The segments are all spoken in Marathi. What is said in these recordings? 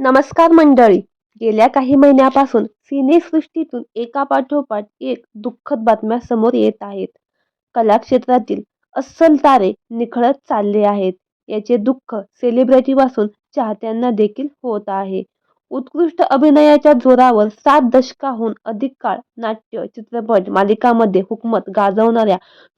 नमस्कार मंडळी. गेल्या काही महिन्यापासून सिनेसृष्टीतून एकापाठोपाठ एक दुःखद बातम्या समोर येत आहेत. कलाक्षेत्रातील अस्सल तारे निखळत चालले आहेत. याचे दुःख सेलिब्रिटीपासून चाहत्यांना देखील होत आहे. उत्कृष्ट अभिनयाच्या जोरावर सात दशकाहून अधिक काळ नाट्य चित्रपट मालिकामध्ये हुकूमत गाजवणाऱ्या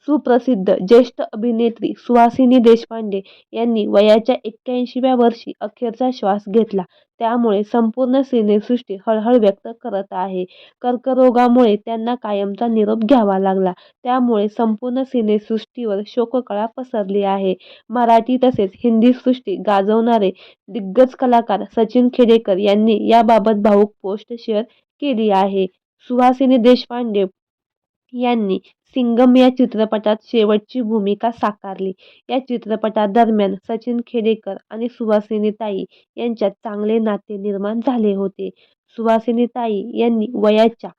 सुप्रसिद्ध ज्येष्ठ अभिनेत्री सुहासिनी देशपांडे यांनी वयाच्या एक्क्याऐंशीव्या वर्षी अखेरचा श्वास घेतला. त्यामुळे संपूर्ण सिनेसृष्टी हळहळ व्यक्त करत आहे. कर्करोगामुळे त्यांना कायमचा निरोप घ्यावा लागला. त्यामुळे संपूर्ण सिनेसृष्टीवर शोककळा पसरली आहे. मराठी तसेच हिंदी सृष्टी गाजवणारे दिग्गज कलाकार सचिन खेडेकर यांनी याबाबत भावूक पोस्ट शेअर केली आहे. सुहासिनी देशपांडे यांनी सिंघम या चित्रपटात शेवटची भूमिका साकारली. या चित्रपटादरम्यान सचिन खेडेकर आणि सुहासिनीताई यांच्यात चांगले नाते निर्माण झाले होते. सुहासिनीताई यांनी वयाच्या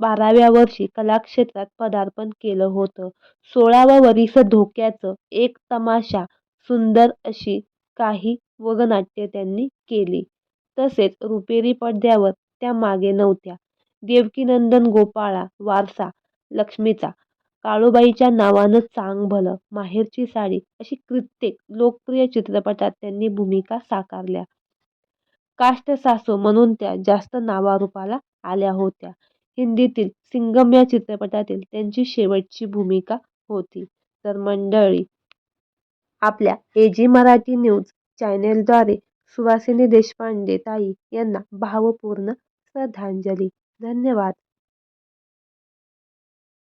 बाराव्या वर्षी कलाक्षेत्रात पदार्पण केलं होतं. सोळावं वरीस धोक्याचं एक तमाशा सुंदर अशी काही वगनाट्य त्यांनी केली. तसेच रुपेरी पडद्यावर त्या मागे नव्हत्या. देवकीनंदन गोपाळा वारसा लक्ष्मीचा. काळूबाईच्या नावानं चांग भलं माहेरची साडी अशी कित्येक लोकप्रिय चित्रपटात त्यांनी भूमिका साकारल्या. कास्ट सासू म्हणून त्या जास्त नावारूपाला आल्या होत्या. हिंदीतील सिंघम या चित्रपटातील त्यांची शेवटची भूमिका होती. तर मंडळी आपल्या एजी मराठी न्यूज चॅनेलद्वारे सुवासिनी देशपांडे ताई यांना भावपूर्ण श्रद्धांजली. धन्यवाद.